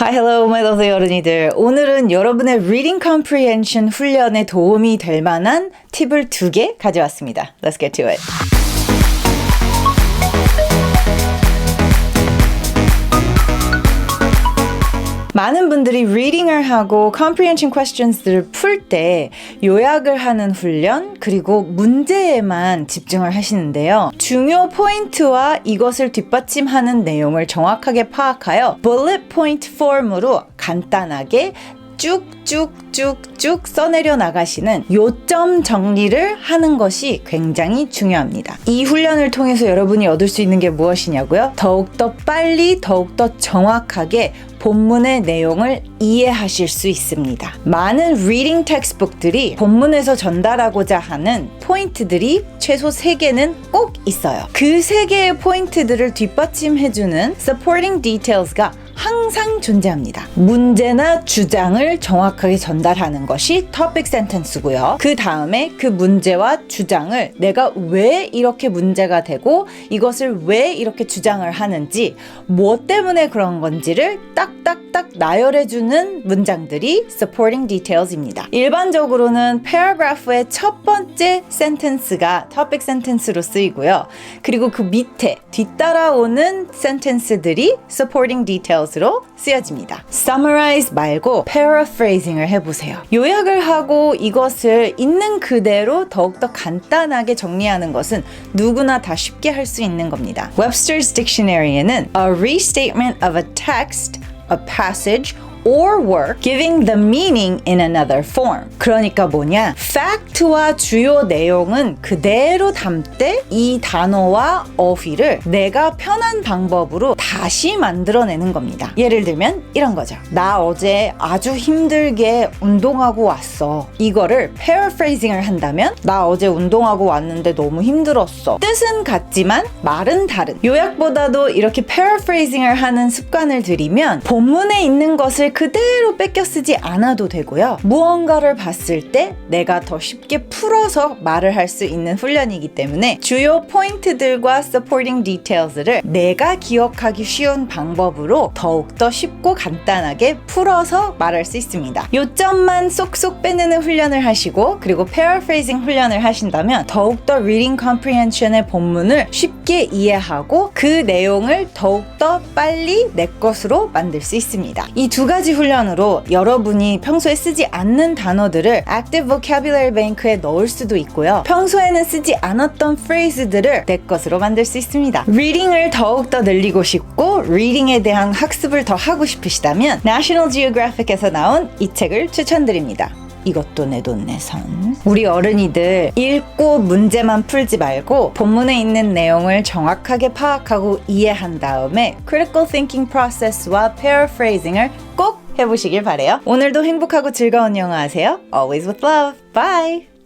Hi, hello, my lovely 어른이들. 오늘은 여러분의 reading comprehension 훈련에 도움이 될 만한 팁을 두 개 가져왔습니다. Let's get to it. 많은 분들이 reading을 하고 comprehension questions들을 풀 때 요약을 하는 훈련 그리고 문제에만 집중을 하시는데요. 중요 포인트와 이것을 뒷받침하는 내용을 정확하게 파악하여 bullet point form으로 간단하게 쭉쭉쭉쭉 써내려 나가시는 요점 정리를 하는 것이 굉장히 중요합니다. 이 훈련을 통해서 여러분이 얻을 수 있는 게 무엇이냐고요? 더욱더 빨리, 더욱더 정확하게 본문의 내용을 이해하실 수 있습니다. 많은 리딩 텍스트북들이 본문에서 전달하고자 하는 포인트들이 최소 3개는 꼭 있어요. 그 3개의 포인트들을 뒷받침해주는 supporting details가 항상 존재합니다. 문제나 주장을 정확하게 전달하는 것이 topic sentence고요. 그 다음에 그 문제와 주장을 내가 왜 이렇게 문제가 되고 이것을 왜 이렇게 주장을 하는지 무엇 때문에 그런 건지를 딱딱딱 나열해주는 문장들이 supporting details입니다. 일반적으로는 paragraph의 첫 번째 sentence가 topic sentence로 쓰이고요. 그리고 그 밑에 뒤따라오는 sentence들이 supporting details 것으로 쓰여집니다. summarize 말고 paraphrasing을 해보세요. 요약을 하고 이것을 있는 그대로 더욱더 간단하게 정리하는 것은 누구나 다 쉽게 할 수 있는 겁니다. Webster's Dictionary에는 a restatement of a text, a passage, or work giving the meaning in another form. 그러니까 뭐냐? fact와 주요 내용은 그대로 담되 이 단어와 어휘를 내가 편한 방법으로 다시 만들어내는 겁니다. 예를 들면 이런 거죠. 나 어제 아주 힘들게 운동하고 왔어. 이거를 paraphrasing을 한다면 나 어제 운동하고 왔는데 너무 힘들었어. 뜻은 같지만 말은 다른. 요약보다도 이렇게 paraphrasing을 하는 습관을 들이면 본문에 있는 것을 그대로 뺏겨 쓰지 않아도 되고요. 무언가를 봤을 때 내가 더 쉽게 풀어서 말을 할 수 있는 훈련이기 때문에 주요 포인트들과 supporting details를 내가 기억하기 쉬운 방법으로 더욱더 쉽고 간단하게 풀어서 말할 수 있습니다. 요점만 쏙쏙 빼내는 훈련을 하시고 그리고 paraphrasing 훈련을 하신다면 더욱더 reading comprehension의 본문을 쉽게 이해하고 그 내용을 더욱더 빨리 내 것으로 만들 수 있습니다. 이 두 가지 훈련으로 여러분이 평소에 쓰지 않는 단어들을 Active Vocabulary Bank에 넣을 수도 있고요. 평소에는 쓰지 않았던 phrase들을 내 것으로 만들 수 있습니다. 리딩을 더욱더 늘리고 싶고 리딩에 대한 학습을 더 하고 싶으시다면 National Geographic에서 나온 이 책을 추천드립니다. 이것도 내 돈 내선. 우리 어른이들 읽고 문제만 풀지 말고 본문에 있는 내용을 정확하게 파악하고 이해한 다음에 critical thinking process와 paraphrasing을 꼭 해보시길 바래요. 오늘도 행복하고 즐거운 영어 하세요. Always with love. Bye.